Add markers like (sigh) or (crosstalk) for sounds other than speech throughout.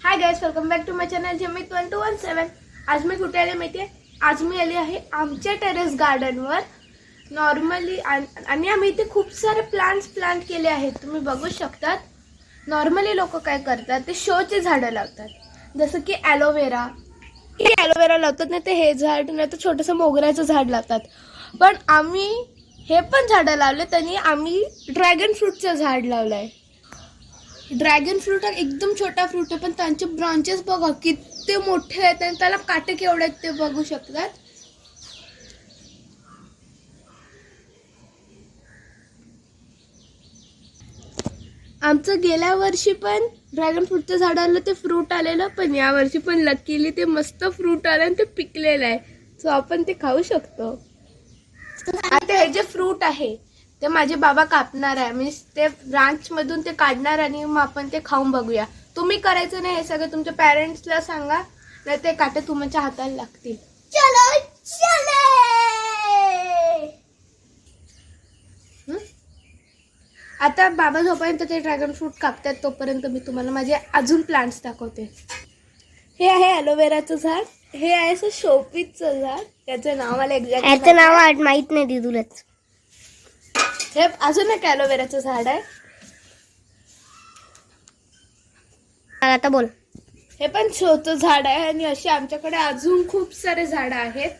Hi guys welcome back to my channel जमित twenty one seven आज मी कुठे आले माहिती आहे आज मी आली आहे आमच्या टेरेस गार्डनवर नॉर्मली आणि आम्ही इथे खूप सारे प्लांट्स प्लांट केले आहेत. तुम्ही बघू शकतात. नॉर्मली लोक काय करतात? ते शोचे झाडं लावतात. जसं की ॲलोवेरा हे ॲलोवेरा लावतात नाही ते हे झाड नाही तर छोटंसं मोगऱ्याचं झाड लावतात. पण आम्ही हे पण झाडं लावले त्यांनी आम्ही ड्रॅगन फ्रूटचं झाड लावलं आहे ड्रॅगन फ्रूट हा एकदम छोटा फ्रूट आहे पण त्यांचे ब्रांचेस बघा किती मोठे आहेत आणि त्याला काटे केवढे आहेत ते बघू शकतात. आमचं गेल्या वर्षी पण ड्रॅगन फ्रूटचं झाड आलं ते फ्रूट आलेलं पण या वर्षी पण लकीली ते मस्त फ्रूट आलं आणि ते पिकलेलं आहे. सो आपण ते खाऊ शकतो. आता हे जे फ्रूट आहे ते माझे बाबा कापणार आहे. मीन्स ते ब्रांच मधून ते काढणार आणि मग आपण ते खाऊन बघूया. तुम्ही करायचं नाही हे सगळं तुमच्या पॅरेंट्सला सांगा नाही ते काटे तुमच्या हाताला लागतील. चलो चले? आता बाबा जोपर्यंत ते ड्रॅगन फ्रूट कापतात तोपर्यंत मी तुम्हाला माझे अजून प्लांट्स दाखवते. हे आहे ॲलोवेराचं झाड. हे आहे असं शोपीचं झाड. त्याचं नाव मला एक्झॅक्ट याचं नाव माहीत नाही दिदूलाच. हे अजून एक ॲलोवेराचं झाड आहे. आता बोल. हे पण छोटं झाड आहे आणि अशी आमच्याकडे अजून खूप सारे झाडं आहेत.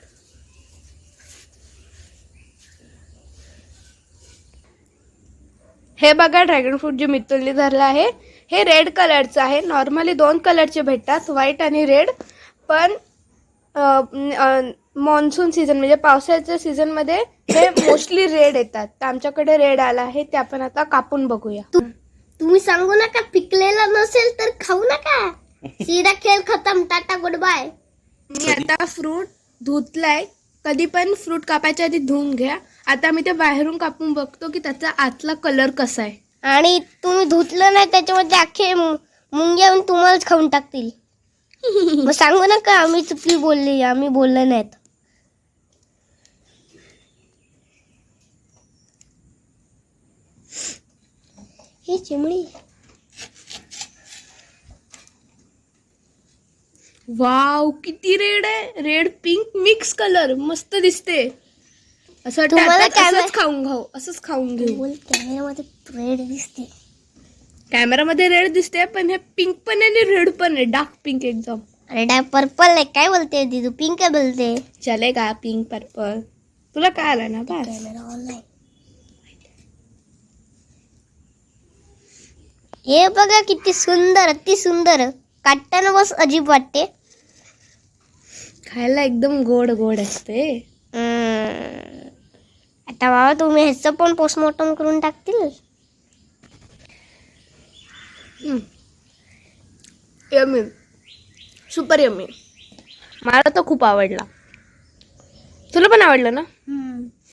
हे बघा ड्रॅगन फ्रूट जे मितुलनी धरलं आहे हे रेड कलरचं आहे. नॉर्मली दोन कलरचे भेटतात व्हाईट आणि रेड पण मॉन्सून सीझन म्हणजे पावसाळ्याच्या सीझनमध्ये हे मोस्टली रेड येतात. तर आमच्याकडे रेड आला आहे ते आपण आता कापून बघूया. तू तुम्ही सांगू नका पिकलेला नसेल तर खाऊ नका. सीधा खेळ खतम. टाटा गुड बाय मी आता फ्रूट धुतलाय. कधी पण फ्रूट कापायच्या आधी धुवून घ्या. आता मी ते बाहेरून कापून बघतो की त्याचा आतला कलर कसा आहे. आणि तुम्ही धुतलं नाही त्याच्यामध्ये अख्खे मु- मुंग्या येऊन तुम्हालाच खाऊन टाकतील. (laughs) मग सांगू नका आम्ही चुकी बोलली आम्ही बोललं नाहीत. चिमणी. वाव किती रेड आहे. Red pink mix colour. मस्त दिसते. असं तुम्हाला असंच खाऊन खाऊ असंच खाऊन घेऊ. बोल कॅमेऱ्यामध्ये रेड दिसते. कॅमेरामध्ये रेड दिसते पण हे पिंक पण आहे आणि रेड पण आहे. डार्क पिंक एकदम. अरे पर्पल आहे. काय बोलते दिदू? पिंक काय बोलते. चलेगा पिंक पर्पल. तुला काय आलं ना? बस. कॅमेरा ऑनलाईन हे बघा किती सुंदर अति सुंदर. काढताना बस अजीब वाटते. खायला एकदम गोड गोड असते. आता बाबा तुम्ही ह्याचं पण पोस्टमॉर्टम करून टाकतील. यमी सुपर यमी मला तर खूप आवडला. तुला पण आवडलं ना?